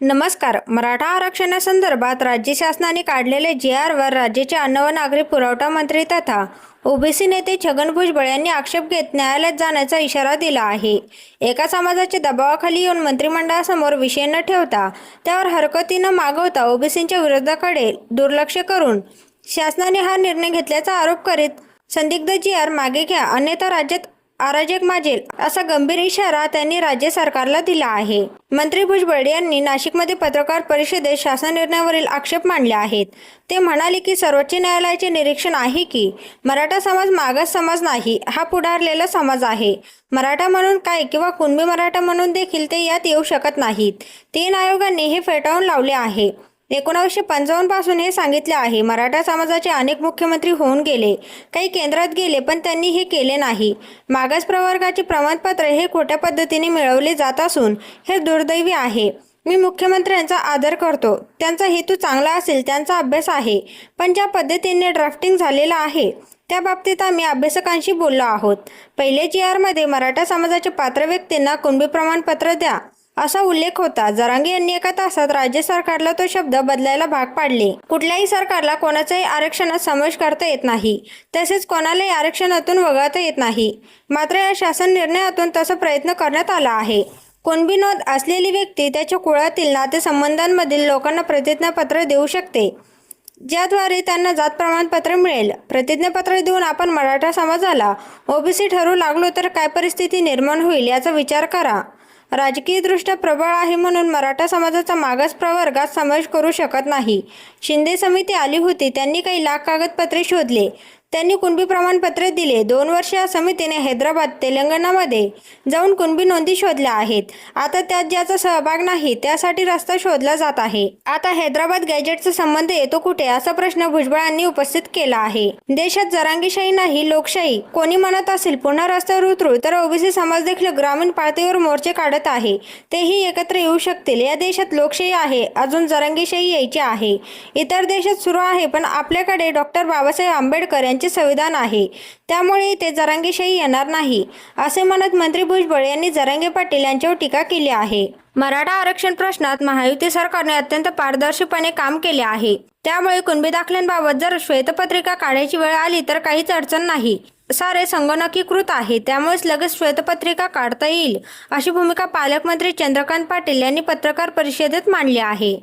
नमस्कार. मराठा आरक्षणासंदर्भात राज्य शासनाने काढलेले जी आरवर राज्याचे अन्न व नागरी पुरवठा मंत्री तथा ओबीसी नेते छगन भुजबळ यांनी आक्षेप घेत न्यायालयात जाण्याचा इशारा दिला आहे. एका समाजाच्या दबावाखाली येऊन मंत्रिमंडळासमोर विषय न ठेवता त्यावर हरकती न मागवता ओबीसींच्या विरोधाकडे दुर्लक्ष करून शासनाने हा निर्णय घेतल्याचा आरोप करीत संदिग्ध जी आर मागे घ्या. अन्यथा राज्यात अराजक माजेल असा गंभीर इशारा त्यांनी राज्य सरकारला दिला आहे. मंत्री भुजबळ यांनी नाशिकमध्ये पत्रकार परिषदेत शासन निर्णयावरील आक्षेप मांडले आहेत. ते म्हणाले की सर्वोच्च न्यायालयाचे निरीक्षण आहे की मराठा समाज मागास समाज नाही हा पुढारलेला समाज आहे. मराठा म्हणून काय किंवा कुणबी मराठा म्हणून देखील ते यात येऊ शकत नाहीत. तीन आयोगांनी हे फेटाळून लावले आहे. एकोणावीसशे पंचावन्नपासून हे सांगितले आहे. मराठा समाजाचे अनेक मुख्यमंत्री होऊन गेले. काही केंद्रात गेले पण त्यांनी हे केले नाही. मागास प्रवर्गाचे प्रमाणपत्र हे खोट्या पद्धतीने मिळवले जात असून हे दुर्दैवी आहे. मी मुख्यमंत्र्यांचा आदर करतो. त्यांचा हेतू चांगला असेल त्यांचा अभ्यास आहे पण ज्या पद्धतीने ड्राफ्टिंग झालेला आहे त्या बाबतीत आम्ही अभ्यासकांशी बोललो आहोत. पहिले जी आरमध्ये मराठा समाजाच्या पात्र व्यक्तींना कुणबी प्रमाणपत्र द्या. असा उल्लेख होता. जरांगे यांनी एका तासात राज्य सरकारला तो शब्द बदलायला भाग पाडले. कुठल्याही सरकारला कोणाचाही आरक्षणात समावेश करता येत नाही. तसेच कोणालाही आरक्षणातून वगळता येत नाही. मात्र या शासन निर्णयातून तसा प्रयत्न करण्यात आला आहे. कुणबी नोंद असलेली व्यक्ती त्याच्या कुळातील नातेसंबंधांमधील लोकांना प्रतिज्ञापत्र देऊ शकते ज्याद्वारे त्यांना जात प्रमाणपत्र मिळेल. प्रतिज्ञापत्र देऊन आपण मराठा समाजाला ओबीसी ठरू लागलो तर काय परिस्थिती निर्माण होईल याचा विचार करा. राजकीयदृष्ट्या प्रबळ आहे म्हणून मराठा समाजाचा मागास प्रवर्गात समावेश करू शकत नाही. शिंदे समिती आली होती त्यांनी काही लाख कागदपत्रे शोधले. त्यांनी कुणबी प्रमाणपत्र दिले. दोन वर्ष या समितीने हैदराबाद तेलंगणामध्ये जाऊन कुणबी नोंदी शोधल्या आहेत. आता त्यात ज्याचा सहभाग नाही त्यासाठी रस्ता शोधला जात आहे. आता हैदराबाद गॅजेटचा संबंध येतो कुठे असा प्रश्न भुजबळांनी उपस्थित केला आहे. देशात जरांगीशाही नाही लोकशाही. कोणी म्हणत असेल पुन्हा रस्त्यावर उतरू तर ओबीसी समाज देखील ग्रामीण पातळीवर मोर्चे काढत आहे. तेही एकत्र येऊ शकतील. या देशात लोकशाही आहे अजून जरांगीशाही यायची आहे. इतर देशात सुरू आहे पण आपल्याकडे डॉक्टर बाबासाहेब आंबेडकर यांचे संविधान आहे. त्यामुळे ते जरांगेशाही येणार नाही असे म्हणत मंत्री भुजबळ यांनी जरांगे पाटील यांच्यावर टीका केली आहे. मराठा आरक्षण प्रश्नात महायुती सरकारने अत्यंत पारदर्शीपणे काम केले आहे. त्यामुळे कुणबी दाखल्यांबाबत जर श्वेतपत्रिका काढायची वेळ आली तर काहीच अडचण नाही. सारे संगणकीकृत आहे त्यामुळेच लगेच श्वेतपत्रिका काढता येईल अशी भूमिका पालकमंत्री चंद्रकांत पाटील यांनी पत्रकार परिषदेत मांडली आहे.